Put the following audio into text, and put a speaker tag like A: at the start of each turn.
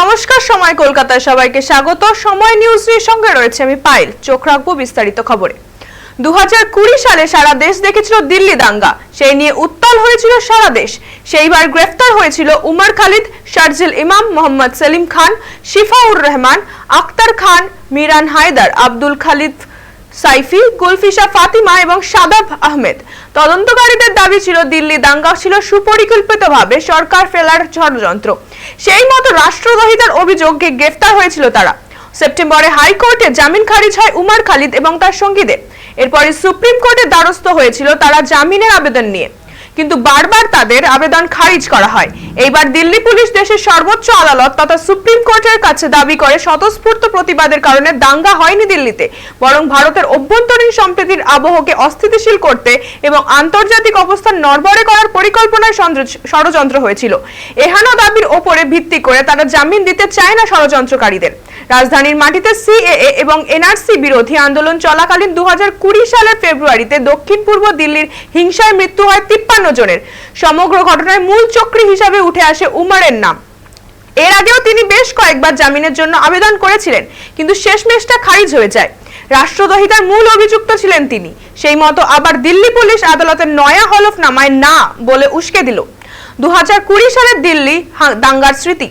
A: নমস্কার, সময় কলকাতায় সবাইকে স্বাগত। সময় নিউজ এর সঙ্গে রয়েছে আমি পাইল চোখ রাখব বিস্তারিত খবরে। দু হাজার কুড়ি সালে সারা দেশ দেখেছিল দিল্লি দাঙ্গা। সেই নিয়ে উত্তাল হয়েছিল সারা দেশ। সেইবার গ্রেফতার হয়েছিল উমর খালিদ, শারজিল ইমাম, মোহাম্মদ সেলিম খান, শিফাউর রহমান আক্তার খান, মিরান হায়দার, আব্দুল খালিদ সাইফি গুলফিশা ফাতিমা এবং সাদাব আহমেদ। তদন্তকারীদের দাবি ছিল, দিল্লি দাঙ্গা ছিল সুপরিকল্পিতভাবে সরকার ফেলার ষড়যন্ত্র। সেই মতো রাষ্ট্রদ্রোহিতার অভিযোগে গ্রেফতার হয়েছিল তারা। সেপ্টেম্বরে হাইকোর্টে জামিন খারিজ হয় উমার খালিদ এবং তার সঙ্গীদের। এরপরে সুপ্রিম কোর্টে দ্বারস্থ হয়েছিল তারা জামিনের আবেদন নিয়ে। কিন্তু বারবার তাদের আবেদন খারিজ করা হয়। এইবার দিল্লি পুলিশ দেশের সর্বোচ্চ আদালত তথা সুপ্রিম কোর্টের কাছে দাবি করে স্বতঃস্ফূর্ত প্রতিবাদের কারণে দাঙ্গা হয়নি দিল্লিতে, বরং ভারতের অভ্যন্তরীণ সম্প্রীতির আবহকে অস্থিতিশীল করতে এবং আন্তর্জাতিক অবস্থান নড়বড়ে করার পরিকল্পনায় ষড়যন্ত্র হয়েছিল। এহানো দাবির ওপরে ভিত্তি করে তারা জামিন দিতে চায় না ষড়যন্ত্রকারীদের। রাজধানীর মাটিতে সিএএ এবং এনআরসি বিরোধী আন্দোলন চলাকালীন দু সালের ফেব্রুয়ারিতে দক্ষিণ পূর্ব দিল্লির হিংসায় মৃত্যু হয় তিপ্পান্ন জনের। সমগ্র ঘটনায় মূল চক্রী হিসাবে উঠে আসে উমরের নাম। এর আগেও তিনি বেশ কয়েকবার জামিনের জন্য আবেদন করেছিলেন, কিন্তু শেষমেশটা খারিজ হয়ে যায়। রাষ্ট্রদ্রোহিতার মূল অভিযুক্ত ছিলেন তিনি। সেই মতো আবার দিল্লি পুলিশ আদালতের নয়া হলফনামায় না বলে উস্কে দিল। দু হাজার কুড়ি সালের দিল্লি দাঙ্গার স্মৃতি।